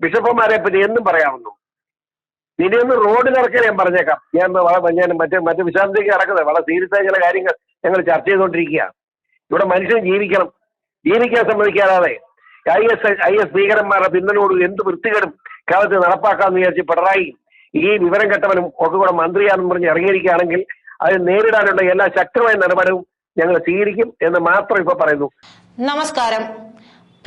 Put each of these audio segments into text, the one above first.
ബിഷപ്പുമാരെ പറ്റി എന്നും പറയാവുന്നു. ഒന്ന് റോഡിൽ ഇറക്കാൻ ഞാൻ പറഞ്ഞേക്കാം. ഞാൻ വളരെ ഞാൻ മറ്റേ മറ്റു വിശാന്തിക്ക് ഇറക്കുന്നത് വളരെ സീരിയസ് ആയ ചില കാര്യങ്ങൾ ഞങ്ങൾ ചർച്ച ചെയ്തുകൊണ്ടിരിക്കുകയാണ്. ഇവിടെ മനുഷ്യൻ ജീവിക്കണം. ജീവിക്കാൻ സമ്മതിക്കാതെ ഐ എസ് ഐ എസ് ഭീകരന്മാരുടെ പിന്തുണയോട് എന്ത് വൃത്തികേടും കേരളത്തിൽ നടപ്പാക്കാമെന്ന് വിചാരിച്ച് പിണറായി ഈ വിവരം കെട്ടവനും ഒക്കെ കൂടെ മന്ത്രിയാണെന്ന് പറഞ്ഞ് ഇറങ്ങിയിരിക്കുകയാണെങ്കിൽ അത് നേരിടാനുള്ള എല്ലാ ശക്തമായ നിലപാടും ഞങ്ങൾ സ്വീകരിക്കും എന്ന് മാത്രം ഇപ്പൊ പറയുന്നു. നമസ്കാരം.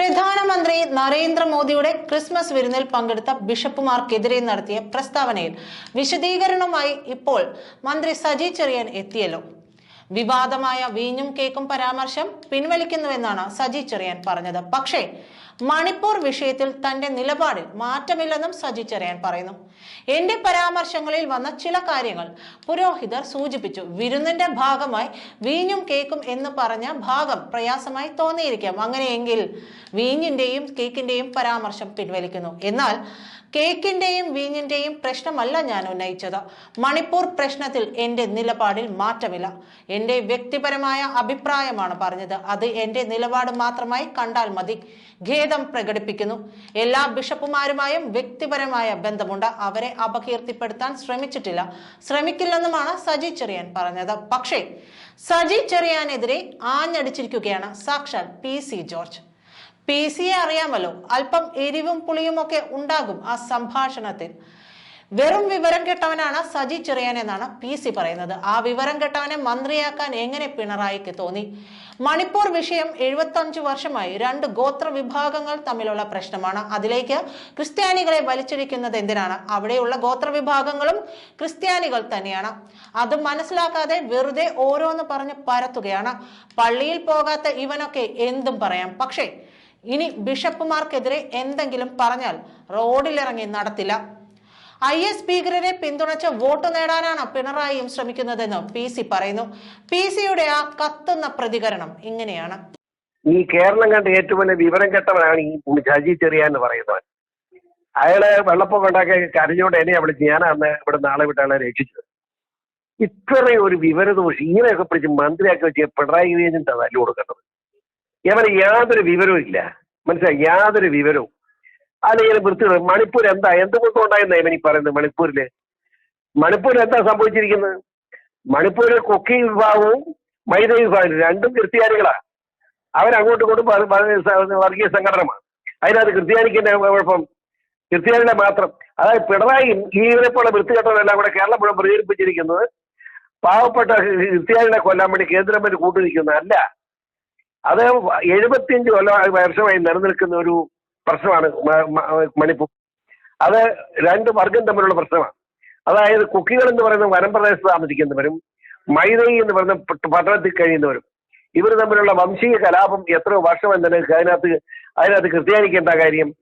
പ്രധാനമന്ത്രി നരേന്ദ്രമോദിയുടെ ക്രിസ്മസ് വിരുന്നിൽ പങ്കെടുത്ത ബിഷപ്പുമാർക്കെതിരെ നടത്തിയ പ്രസ്താവനയിൽ വിശദീകരണവുമായി ഇപ്പോൾ മന്ത്രി സജി ചെറിയൻ എത്തിയല്ലോ. വിവാദമായ വീഞ്ഞും കേക്കും പരാമർശം പിൻവലിക്കുന്നുവെന്നാണ് സജി ചെറിയൻ പറഞ്ഞത്. പക്ഷേ മണിപ്പൂർ വിഷയത്തിൽ തന്റെ നിലപാടിൽ മാറ്റമില്ലെന്നും സജി ചെറിയാൻ പറയുന്നു. എന്റെ പരാമർശങ്ങളിൽ വന്ന ചില കാര്യങ്ങൾ പുരോഹിതർ സൂചിപ്പിച്ചു. വിരുന്നിന്റെ ഭാഗമായി വീഞ്ഞും കേക്കും എന്ന് പറഞ്ഞ ഭാഗം പ്രയാസമായി തോന്നിയിരിക്കാം. അങ്ങനെയെങ്കിൽ വീഞ്ഞിന്റെയും കേക്കിന്റെയും പരാമർശം പിൻവലിക്കുന്നു. എന്നാൽ കേക്കിന്റെയും വീഞ്ഞിന്റെയും പ്രശ്നമല്ല ഞാൻ ഉന്നയിച്ചത്. മണിപ്പൂർ പ്രശ്നത്തിൽ എന്റെ നിലപാടിൽ മാറ്റമില്ല. എന്റെ വ്യക്തിപരമായ അഭിപ്രായമാണ് പറഞ്ഞത്. അത് എന്റെ നിലപാട് മാത്രമായി കണ്ടാൽ മതി. ഖേദം പ്രകടിപ്പിക്കുന്നു. എല്ലാ ബിഷപ്പുമാരുമായും വ്യക്തിപരമായ ബന്ധമുണ്ട്. അവരെ അപകീർത്തിപ്പെടുത്താൻ ശ്രമിച്ചിട്ടില്ല. ശ്രമിക്കില്ലെന്നുമാണ് സജി ചെറിയാൻ പറഞ്ഞത്. പക്ഷേ സജി ചെറിയാനെതിരെ ആഞ്ഞടിച്ചിരിക്കുകയാണ് സാക്ഷാൽ പി സി ജോർജ്. പി സിയെ അറിയാമല്ലോ അല്പം എരിവും പുളിയുമൊക്കെ ഉണ്ടാകും ആ സംഭാഷണത്തിൽ. വെറും വിവരം കെട്ടവനാണ് സജി ചെറിയാൻ എന്നാണ് പി സി പറയുന്നത്. ആ വിവരം കെട്ടവനെ മന്ത്രിയാക്കാൻ എങ്ങനെ പിണറായിക്ക് തോന്നി? മണിപ്പൂർ വിഷയം എഴുപത്തഞ്ച് വർഷമായി രണ്ട് ഗോത്ര വിഭാഗങ്ങൾ തമ്മിലുള്ള പ്രശ്നമാണ്. അതിലേക്ക് ക്രിസ്ത്യാനികളെ വലിച്ചിരിക്കുന്നത് എന്തിനാണ്? അവിടെയുള്ള ഗോത്ര വിഭാഗങ്ങളും ക്രിസ്ത്യാനികൾ തന്നെയാണ്. അത് മനസ്സിലാക്കാതെ വെറുതെ ഓരോന്ന് പറഞ്ഞ് പരത്തുകയാണ്. പള്ളിയിൽ പോകാത്ത ഇവനൊക്കെ എന്തും പറയാം. പക്ഷേ ഇനി ബിഷപ്പുമാർക്കെതിരെ എന്തെങ്കിലും പറഞ്ഞാൽ റോഡിലിറങ്ങി നടത്തില്ല. ഐ എസ് ഭീകരരെ പിന്തുണച്ച് വോട്ട് നേടാനാണ് പിണറായിയും ശ്രമിക്കുന്നതെന്ന് പി സി പറയുന്നു. പി സിയുടെ ആ കത്തുന്ന പ്രതികരണം ഇങ്ങനെയാണ്. ഈ കേരളം കണ്ട ഏറ്റവും വലിയ വിവരം കെട്ടവനാണ് ഈ ഷജി ചെറിയ എന്ന് പറയുന്നവൻ അയാൾ വെള്ളപ്പൊക്കം ഉണ്ടാക്കി കരഞ്ഞോണ്ട് എന്നെ അവിടെ അന്ന് ഇവിടെ നാളെ വിട്ട് അയാളെ രക്ഷിച്ചത്. ഇത്രയും ഒരു വിവരദോഷി ഇങ്ങനെയൊക്കെ പിടിച്ച് മന്ത്രിയാക്കി വെച്ച് പിണറായി വിജയൻ തല്ലു കൊടുക്കേണ്ടത്. ഇവന് യാതൊരു വിവരവും ഇല്ല. മനസ്സിലായി? യാതൊരു വിവരവും. അല്ലെങ്കിൽ വൃത്തി മണിപ്പൂർ എന്താ? എന്തുകൊണ്ടും ഉണ്ടായെന്നാ ഇവൻ ഈ പറയുന്നത് മണിപ്പൂരിൽ? മണിപ്പൂരിൽ എന്താ സംഭവിച്ചിരിക്കുന്നത്? മണിപ്പൂരിലെ കൊക്കി വിഭാഗവും മൈത വിഭാഗവും രണ്ടും ക്രിസ്ത്യാനികളാ. അവരങ്ങോട്ടും ഇങ്ങോട്ടും വർഗീയ സംഘടനമാണ് അതിനകത്ത് ക്രിസ്ത്യാനിക്ക് കുഴപ്പം. ക്രിസ്ത്യാനിയുടെ മാത്രം. അതായത് പിണറായി ഈ ഇവരെ പോലെ വൃത്തികെട്ടവരെല്ലാം കൂടെ കേരളം മുഴുവൻ പ്രചരിപ്പിച്ചിരിക്കുന്നത് പാവപ്പെട്ട ക്രിസ്ത്യാനികളെ കൊല്ലാൻ വേണ്ടി കേന്ദ്രം വേണ്ടി അല്ല അത് എഴുപത്തിയഞ്ച് കൊല്ലം വർഷമായി നിലനിൽക്കുന്ന ഒരു പ്രശ്നമാണ്. മണിപ്പൂർ അത് രണ്ട് വർഗം തമ്മിലുള്ള പ്രശ്നമാണ്. അതായത് കുക്കികൾ എന്ന് പറയുന്ന വനപ്രദേശത്ത് താമസിക്കുന്നവരും മൈതൈ എന്ന് പറയുന്ന പട്ട- പട്ടണത്തിൽ കഴിയുന്നവരും ഇവർ തമ്മിലുള്ള വംശീയ കലാപം എത്ര വർഷം എന്നതിന് അതിനകത്ത് അതിനകത്ത് ക്രിസ്ത്യാനിക്ക് എന്താ കാര്യം?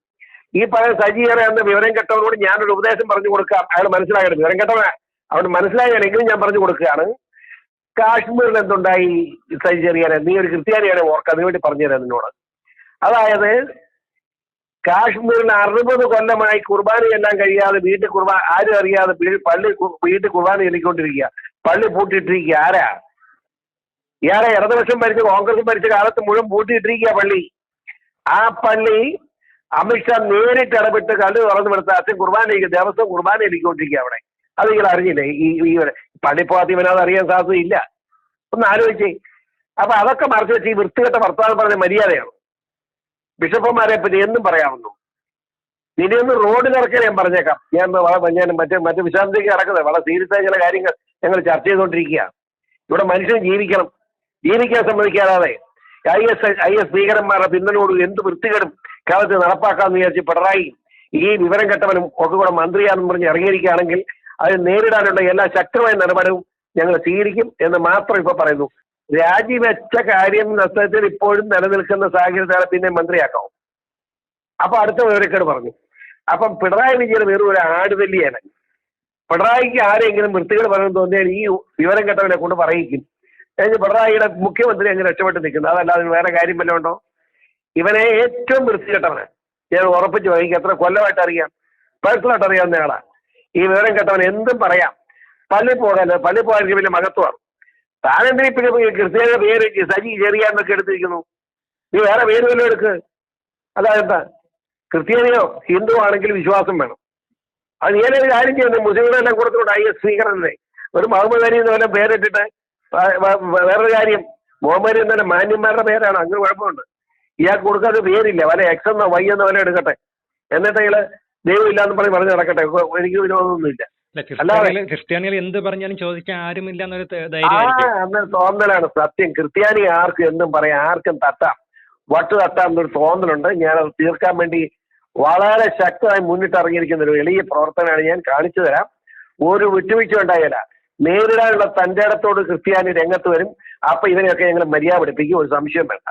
ഈ പറയുന്ന സജീവന എന്ന വിവരം കെട്ടവനോട് ഞാനൊരു ഉപദേശം പറഞ്ഞു കൊടുക്കാം. അയാൾ മനസ്സിലാകണം വിവരം കെട്ടവന? അവിടെ മനസ്സിലായാണെങ്കിലും ഞാൻ പറഞ്ഞു കൊടുക്കുകയാണ്. കാശ്മീരിൽ എന്തുണ്ടായി? സജിച്ചെറിയാൻ നീ ഒരു ക്രിസ്ത്യാനിയാണ് ഓർക്കാൻ വേണ്ടി പറഞ്ഞുതരാം നിന്നോട്. അതായത് കാശ്മീരിൽ അറുപത് കൊല്ലമായി കുർബാനയെല്ലാം കഴിയാതെ വീട്ടിൽ കുർബാന ആരും അറിയാതെ പള്ളി വീട്ടിൽ കുർബാന ചൊല്ലിക്കൊണ്ടിരിക്കുക. പള്ളി പൂട്ടിയിട്ടിരിക്കുക. ആരാ? ഇയാളെ ഇടതുപക്ഷം ഭരിച്ച കോൺഗ്രസ് ഭരിച്ച കാലത്ത് മുഴുവൻ പൂട്ടിയിട്ടിരിക്കുക പള്ളി. ആ പള്ളി അമിത്ഷാ നേരിട്ട് ഇടപെട്ട് കല്ല് തുറന്നു വിടുത്ത അച്ഛൻ കുർബാന ദിവസം കുർബാന ഇരിക്കൊണ്ടിരിക്കുക അവിടെ. അത് നിങ്ങൾ അറിഞ്ഞില്ലേ? ഈ ഈ പള്ളി പോകാത്ത ഇവനത് അറിയാൻ സാധ്യതയില്ല. ഒന്ന് ആലോചിച്ചേ. അപ്പൊ അതൊക്കെ മറച്ചു വെച്ച് ഈ വൃത്തികെട്ട വർത്തമാനം പറഞ്ഞ മര്യാദയാണ്? ബിഷപ്പുമാരെ പറ്റി എന്നും പറയാവുന്നു. ഒന്ന് റോഡിൽ ഇറക്കാൻ ഞാൻ പറഞ്ഞേക്കാം. ഞാൻ ഞാൻ മറ്റേ മറ്റു വിശാന്തിക്ക് ഇറക്കുന്നത് വളരെ സീരിയസ് ആയ ചില കാര്യങ്ങൾ ഞങ്ങൾ ചർച്ച ചെയ്തുകൊണ്ടിരിക്കുക ഇവിടെ മനുഷ്യൻ ജീവിക്കണം. ജീവിക്കാൻ സമ്മതിക്കാതെ ഐ എസ് ഐ എസ് ഭീകരന്മാരുടെ പിന്തുണയോട് എന്ത് വൃത്തികേടും കേരളത്തിൽ നടപ്പാക്കാമെന്ന് വിചാരിച്ച് പിണറായി ഈ വിവരം കെട്ടവനും ഒക്കെ കൂടെ മന്ത്രിയാണെന്ന് പറഞ്ഞ് ഇറങ്ങിയിരിക്കുകയാണെങ്കിൽ അത് നേരിടാനുള്ള എല്ലാ ശക്തമായ നിലപാടും ഞങ്ങൾ സ്വീകരിക്കും എന്ന് മാത്രം ഇപ്പൊ പറയുന്നു. രാജിവെച്ച കാര്യം നഷ്ടത്തിൽ ഇപ്പോഴും നിലനിൽക്കുന്ന സാഹചര്യത്താണ് പിന്നെ മന്ത്രിയാക്കാവും അപ്പൊ അടുത്ത വിവരക്കേട് പറഞ്ഞു. അപ്പം പിണറായി വിജയൻ വേറെ ഒരു ആടുതല്ലിയാണ് പിണറായിക്ക് ആരെങ്കിലും വൃത്തികൾ പറയുന്നത് തോന്നിയാൽ ഈ വിവരം കേട്ടവനെ കൊണ്ട് പറയിക്കും. പിണറായിയുടെ മുഖ്യമന്ത്രി അങ്ങ് രക്ഷപ്പെട്ട് നിൽക്കുന്നത് അതല്ലാതെ വേറെ കാര്യം വല്ലതും ഉണ്ടോ? ഇവനെ ഏറ്റവും വൃത്തികെട്ടവന്. ഞാൻ ഉറപ്പിച്ചു എനിക്ക് എത്ര കൊല്ലമായിട്ട് അറിയാം. പേഴ്സണലായിട്ട് അറിയാവുന്ന ആളാ. ഈ വിവരം കേട്ടവൻ എന്തും പറയാം. പള്ളി പോകാൻ പള്ളി പോകാൻ വലിയ മഹത്വമാണ്. താനെന്തിനാ പിന്നെ ക്രിസ്ത്യാനിയുടെ പേര് സജി ചെറിയാന്നൊക്കെ എടുത്തിരിക്കുന്നു. നീ വേറെ പേര് വല്ലതും എടുക്ക്. അതായത് ക്രിസ്ത്യാനിയോ ഹിന്ദു ആണെങ്കിൽ വിശ്വാസം വേണം. അത് ഞാനൊരു കാര്യം ചെയ്യുന്നത്? മുസ്ലിങ്ങളെല്ലാം കൊടുത്തുകൊണ്ട് ഐ എസ് സ്വീകരണല്ലേ ഒരു മുഹമ്മദ് അലി എന്ന് വല്ല പേരിട്ടിട്ട് വേറൊരു കാര്യം. മുഹമ്മദ് അലി എന്നല്ല മാന്യന്മാരുടെ പേരാണ്. അങ്ങനെ കുഴപ്പമുണ്ട്. ഇയാൾക്ക് കൊടുക്കാത്ത പേരില്ല. വല്ല എക്സ് എന്നോ വൈ എന്നോ വല്ല എടുക്കട്ടെ. എന്നിട്ട് ഇയാൾ ദൈവമില്ല എന്ന് പറഞ്ഞ് പറഞ്ഞ് നടക്കട്ടെ. എനിക്ക് വിരോധമൊന്നുമില്ല. അല്ല ക്രിസ്ത്യാനികൾ എന്ത് പറഞ്ഞാലും ചോദിക്കാൻ ആരുമില്ല എന്നൊരു ധൈര്യം തോന്നലാണ് സത്യം. ക്രിസ്ത്യാനി ആർക്കും എന്തും പറയാം ആർക്കും തട്ടാം. വട്ട് തട്ടാം എന്നൊരു തോന്നലുണ്ട്. ഞാൻ അത് തീർക്കാൻ വേണ്ടി വളരെ ശക്തമായി മുന്നിട്ട് ഇറങ്ങിയിരിക്കുന്ന ഒരു എളിയ പ്രവർത്തനമാണ് ഞാൻ കാണിച്ചു തരാം. ഒരു വിട്ടുവീഴ്ച ഉണ്ടായില്ല. നേരിടാനുള്ള തന്റെ ഇടത്തോട് ക്രിസ്ത്യാനി രംഗത്ത് വരും. അപ്പൊ ഇതിനെയൊക്കെ ഞങ്ങൾ മര്യാദ പഠിപ്പിക്കും ഒരു സംശയം വേണ്ട.